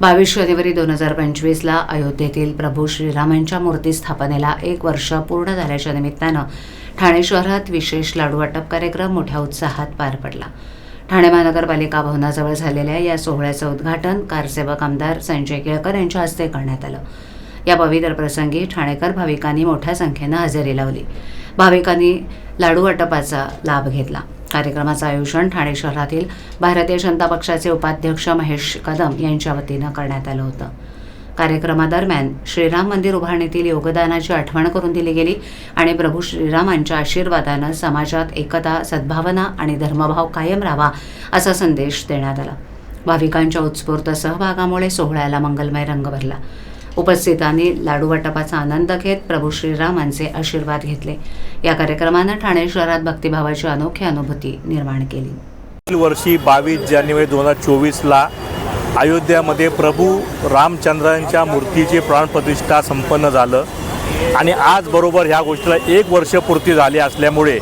बावीस जानेवारी दोन हजार पंचवीसला अयोध्येतील प्रभू श्रीरामांच्या मूर्ती स्थापनेला एक वर्ष पूर्ण झाल्याच्या निमित्तानं ठाणे शहरात विशेष लाडू वाटप कार्यक्रम मोठ्या उत्साहात पार पडला. ठाणे महानगरपालिका भवनाजवळ झालेल्या या सोहळ्याचं उद्घाटन कारसेवक आमदार संजय केळकर यांच्या हस्ते करण्यात आलं. या पवित्र प्रसंगी ठाणेकर भाविकांनी मोठ्या संख्येनं हजेरी लावली. भाविकांनी लाडू वाटपाचा लाभ घेतला. कार्यक्रमाचं आयोजन ठाणे शहरातील भारतीय जनता पक्षाचे उपाध्यक्ष महेश कदम यांच्या वतीनं करण्यात आलं होतं. कार्यक्रमादरम्यान श्रीराम मंदिर उभारणीतील योगदानाची आठवण करून दिली गेली आणि प्रभू श्रीरामांच्या आशीर्वादानं समाजात एकता सद्भावना आणि धर्मभाव कायम राहावा असा संदेश देण्यात आला. भाविकांच्या उत्स्फूर्त सहभागामुळे सोहळ्याला मंगलमय रंग भरला. उपस्थितांनी लाडू वाटपाचा आनंद घेत प्रभू श्रीरामांचे आशीर्वाद घेतले. या कार्यक्रमानं ठाणे शहरात भक्तिभावाची अनोखी अनुभूती निर्माण केली. वर्षी बावीस जानेवारी दोन हजार चोवीसला अयोध्यामध्ये प्रभू रामचंद्रांच्या मूर्तीचे प्राणप्रतिष्ठा संपन्न झालं. आणि आज बरोबर ह्या गोष्टीला एक वर्ष पूर्ती झाली असल्यामुळे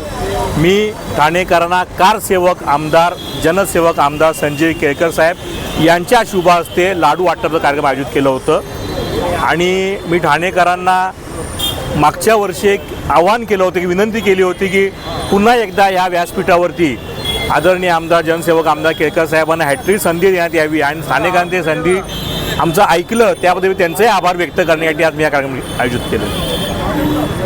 मी ठाणेकरांना कारसेवक आमदार जनसेवक आमदार संजय केळकर साहेब यांच्या शुभ हस्ते लाडू वाटपाचं कार्यक्रम आयोजित केलं होतं. आणि मी ठाणेकरांना मागच्या वर्षी एक आवाहन केलं होतं की विनंती केली होती की पुन्हा एकदा या व्यासपीठावरती आदरणीय आमदार जनसेवक आमदार केळकर साहेबांना हॅट्रिक संधी देण्यात यावी आणि स्थानिकांनी ते संधी आमचं ऐकलं त्याबद्दल मी त्यांचेही आभार व्यक्त करण्यासाठी आज मी या कार्यक्रम आयोजित केलं.